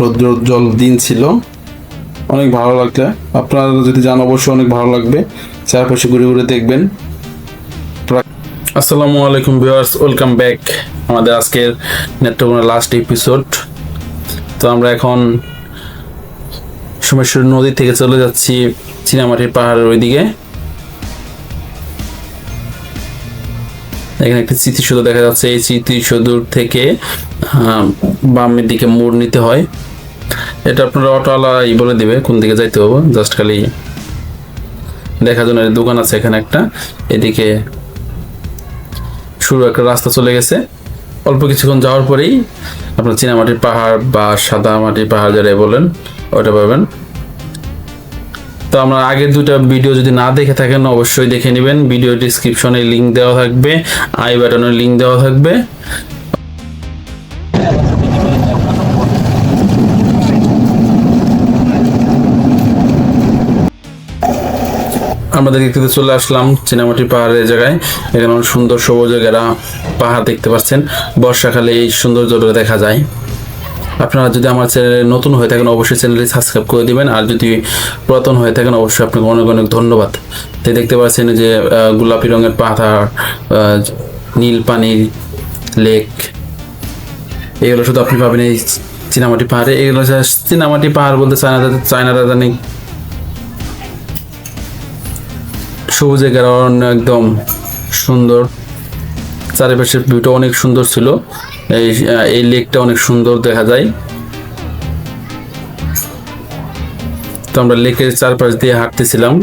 রৌদ্রোজ্জ্বল দিন ছিল। অনেক ভালো লাগলে। আপনারা যদি যান, অবশ্যই অনেক ভালো লাগবে। চারপাশে ঘুরে ঘুরে দেখবেন। আসসালামু আলাইকুম ভিউয়ার্স, ওয়েলকাম ব্যাক আমাদের আজকের নেত্রকোনা লাস্ট এপিসোড। তো আমরা এখন সোমেশ্বর নদী থেকে চলে যাচ্ছি, চীনামাটির পাহাড়ের ওইদিকে। এখানে একটি স্মৃতিসৌধ দেখা যাচ্ছে। এই স্মৃতিসৌধ থেকে বামের দিকে মোড় নিতে হয়। এটা আপনারা অটোওয়ালাই বলে দেবে, কোন দিকে যাইতে হবে। জাস্ট খালি দেখার জন্য দোকান আছে এখানে একটা। এদিকে শুরু একটা রাস্তা চলে গেছে। অল্প কিছুক্ষণ যাওয়ার পরেই আপনার চীনামাটির পাহাড় বা সাদা মাটির পাহাড় যারাই বলেন ওটা পাবেন। তো আমরা আগের দুটা ভিডিও যদি না দেখে থাকেন, অবশ্যই দেখে নেবেন। ভিডিও ডিসক্রিপশনে লিংক দেওয়া থাকবে আই বাটনের লিংক দেওয়া থাকবে। আমরা দেখতে চলে আসলাম চিনামাটি পাহাড়ের জায়গায়। এখানে অনেক সুন্দর সবুজ ঘেরা পাহাড় দেখতে পাচ্ছেন। বর্ষাকালে এই সৌন্দর্যটা দেখা যায়। আপনারা যদি আমার চ্যানেলে নতুন হয়ে থাকেন, অবশ্যই চ্যানেলটি সাবস্ক্রাইব করে দিবেন। আর যদি পুরাতন হয়ে থাকেন, অবশ্যই আপনাকে অনেক অনেক ধন্যবাদ। তাই দেখতে পাচ্ছেন যে গোলাপি রঙের পাহাড় নীল পানির লেক, এগুলো শুধু আপনি পাবেন এই চীনামাটি পাহাড়ে। এগুলো চীনামাটি পাহাড় বলতে চায়না চায়নারা জানি সবুজে ঘেরানো একদম সুন্দর। চারিপাশের ভিউটা অনেক সুন্দর ছিল। এই এই লেকটা অনেক সুন্দর দেখা যায়। তো আমরা লেকের চারপাশ দিয়ে হাঁটতেছিলাম।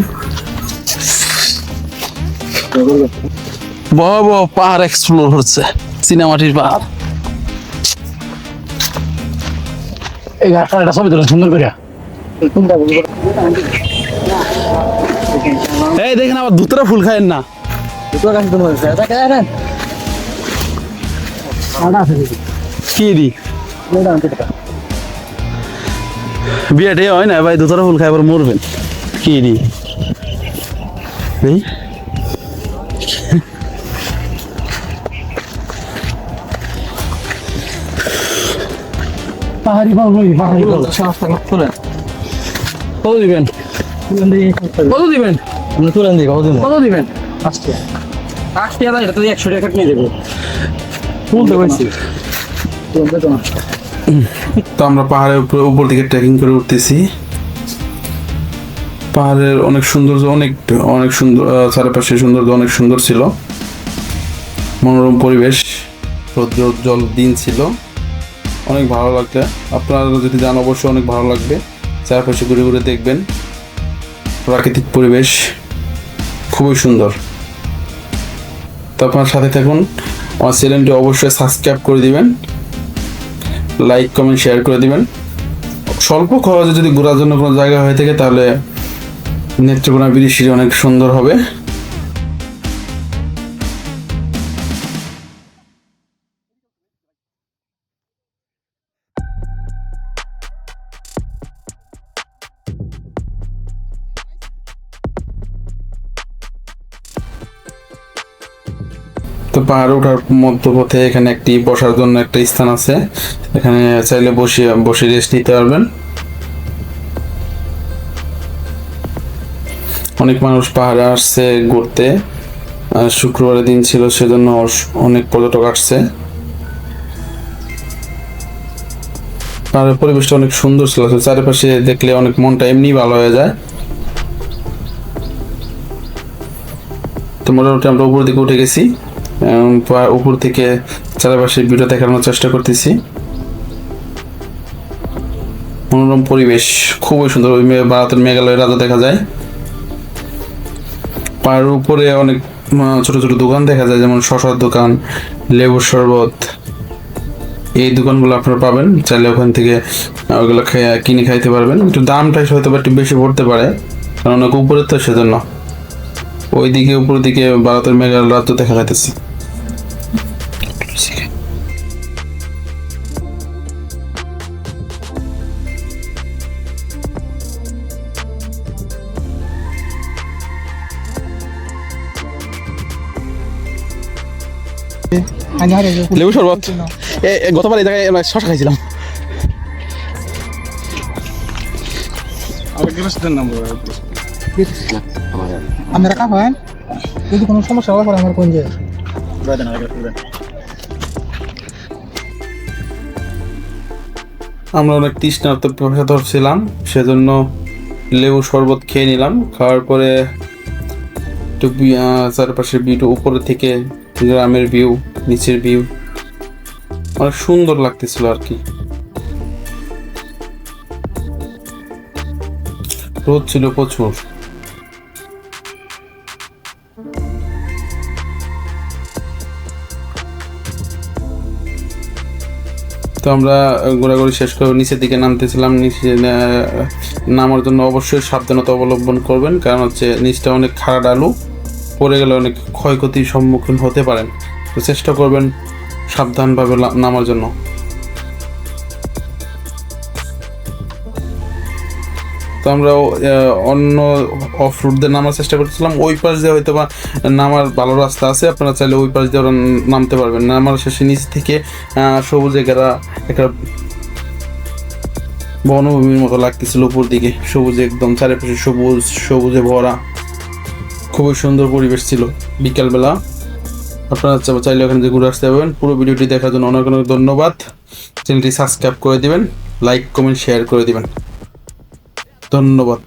বড় বড় পাহাড় এক্সপ্লোর হচ্ছে চীনামাটির পাহাড়। এই ছবি তোলা সুন্দর করে এই দেখেন আবার দুতরা ফুল খায়েন না? কি দি? বিয়েটে হয় না ভাই দুতরা ফুল খাই আবার মরবেন। কি দি? পাহাড়ি ফল কত দিবেন? কত দিবেন? তুলেন দিই কত দিন কত দিবেন? আজকে আজকে আদা এটা তো একশো টাকা নিয়ে দেবো। তুলতে পারছি তো আমরা পাহাড়ের উপর উপর দিকে ট্রেকিং করে উঠতেছি। পাহাড়ের অনেক সৌন্দর্য অনেক অনেক সুন্দর চারপাশে সৌন্দর্য অনেক সুন্দর ছিল। মনোরম পরিবেশ রৌদ্রোজ্জ্বল দিন ছিল। অনেক ভালো লাগবে আপনারা যদি যান অবশ্যই অনেক ভালো লাগবে। চারপাশে ঘুরে ঘুরে দেখবেন। প্রাকৃতিক পরিবেশ খুবই সুন্দর। তো আপনার সাথে থাকুন। আমার চ্যানেলটি অবশ্যই সাবস্ক্রাইব করে দিবেন। লাইক, কমেন্ট, শেয়ার করে দিবেন। স্বল্প খরচে যদি ঘোরার জন্য কোনো জায়গা হয়ে থাকে, তাহলে নেত্রকোনা বিদেশি অনেক সুন্দর হবে। তো পাহাড়ে ওঠার মধ্যপথে এখানে একটি বসার জন্য একটা স্থান আছে। এখানে চাইলে বসে বসে রেস্ট নিতে পারবেন। অনেক মানুষ পাহাড়ে আসছে ঘুরতে। শুক্রবারের দিন ছিল, সেজন্য অনেক পর্যটক আসছে। পাহাড়ের পরিবেশটা অনেক সুন্দর ছিল চারিপাশে দেখলে অনেক মনটা এমনি ভালো হয়ে যায়। তো মোটামুটি আমরা উপর দিকে উঠে গেছি। উপর থেকে চারপাশে ভিডিও দেখানোর চেষ্টা করতেছি। মনোরম পরিবেশ, খুবই সুন্দর ওই ভারতের মেঘালয় রাজা দেখা যায়। পাহাড়ের উপরে অনেক ছোট ছোট দোকান দেখা যায়, যেমন শশার দোকান, লেবুর শরবত। এই দোকানগুলো আপনারা পাবেন, চাইলে ওখান থেকে ওগুলো কিনে খাইতে পারবেন। একটু দামটাই হয়তো একটু বেশি পড়তে পারে, কারণ অনেক উপরে তো সেজন্য। ওইদিকে উপর দিকে ভারতের মেঘালয় রাজ্য দেখা যাইতেছে। লেবু শরবত। গতবার এই জায়গায় আমরা শশা খাইছিলাম। আপনি রাখা হয় যদি কোনো সমস্যা হয়, পরে আমার কোন আমরা অনেক তৃষ্ণার্ত পেশা ধরছিলাম সেজন্য লেবু শরবত খেয়ে নিলাম। খাওয়ার পরে একটু চারপাশের ভিউ উপরে থেকে গ্রামের ভিউ, নিচের ভিউ। অনেক সুন্দর লাগতেছিল আর কি। রোদ ছিল প্রচুর। তো আমরা ঘোরাঘুরি শেষ করে নিচের দিকে নামতেছিলাম। নিচে নামার জন্য অবশ্যই সাবধানতা অবলম্বন করবেন, কারণ হচ্ছে নিচটা অনেক খাড়া ডালু পড়ে গেলে অনেক ক্ষয়ক্ষতির সম্মুখীন হতে পারেন। তো চেষ্টা করবেন সাবধানভাবে নামার জন্য। তো আমরা অন্য অফ রুট দিয়ে নামার চেষ্টা করছিলাম ওই পাশ দিয়ে হয়তো বা নামার ভালো রাস্তা আছে, আপনারা চাইলে ওই পাশ দিয়ে ওরা নামতে পারবেন। নামার শেষে নিচ থেকে সবুজে ঘেরা একটা বনভূমির মতো লাগতেছিল উপর দিকে। সবুজে একদম, চারিপাশে সবুজ, সবুজে ভরা। খুবই সুন্দর পরিবেশ ছিল বিকালবেলা। আপনারা চাইলে ওখানে যে ঘুরে আসতে পারবেন। পুরো ভিডিওটি দেখার জন্য অনেক অনেক ধন্যবাদ। চ্যানেলটি সাবস্ক্রাইব করে দিবেন, লাইক, কমেন্ট, শেয়ার করে দিবেন। ধন্যবাদ।